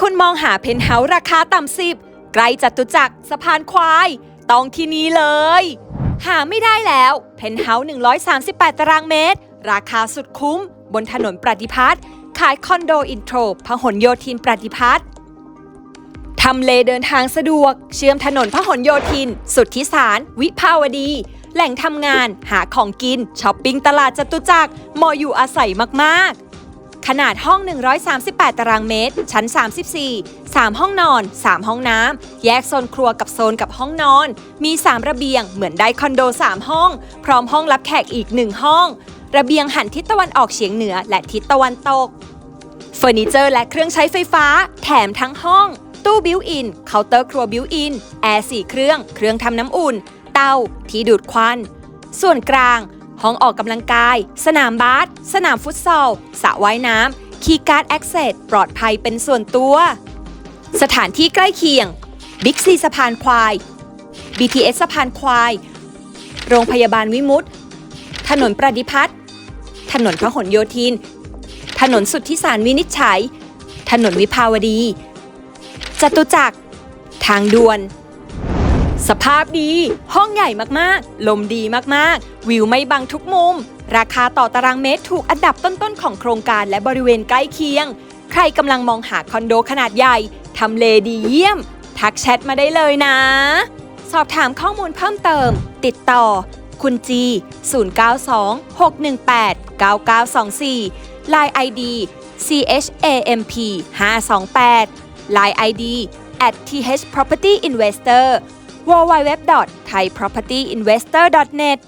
คุณมองหาเพนท์เฮาส์ราคาต่ำสิบใกล้จตุจักรสะพานควาย ต้องที่นี้เลย หาไม่ได้แล้วเพนท์เฮาส์138 ตารางเมตร ราคาสุดคุ้ม บนถนนประดิพัฒน์ขายคอนโดอินโทรพหลโยธินประดิพัฒน์ทำเลเดินทางสะดวก เชื่อมถนนพหลโยธิน สุทธิสาร วิภาวดี แหล่งทำงาน หาของกินช้อปปิ้งตลาดจตุจักรเหมาะอยู่อาศัยมากๆ ขนาดห้อง 138 ตารางเมตร ชั้น 34 3 ห้องนอน 3 ห้องน้ำ แยกโซนครัวกับโซนกับห้องนอน มี 3 ระเบียง เหมือนได้คอนโด 3 ห้อง พร้อมห้องรับแขกอีก 1 ห้อง ระเบียงหันทิศตะวันออกเฉียงเหนือและทิศตะวันตก เฟอร์นิเจอร์และเครื่องใช้ไฟฟ้า แถมทั้งห้อง ตู้บิวอิน เคาน์เตอร์ครัวบิวอิน แอร์สี่เครื่อง เครื่องทำน้ำอุ่น เตา ที่ดูดควัน ส่วนกลาง ห้องออกกำลังกาย สนามบาส สนามฟุตซอลสระว่ายน้ำ คีย์การ์ดแอคเซสปลอดภัยเป็นส่วนตัว สถานที่ใกล้เคียง บิ๊กซีสะพานควาย BTS สะพานควาย โรงพยาบาลวิมุตถนนประดิพัฒน์ถนนพหลโยธิน ถนนสุทธิสารวินิจฉัย ถนนวิภาวดี จตุจักร ทางด่วน สภาพดี ห้องใหญ่มากๆ ลมดีมากๆ วิวไม่บังทุกมุม ราคาต่อตารางเมตรถูกอันดับต้นๆ ของโครงการและบริเวณใกล้เคียง ใครกำลังมองหาคอนโดขนาดใหญ่ ทำเลดีเยี่ยม ทักแชทมาได้เลยนะ สอบถามข้อมูลเพิ่มเติม ติดต่อ คุณจี 092 618 9924 Line ID CHAMP 528 Line ID at th property investor www.thaipropertyinvestor.net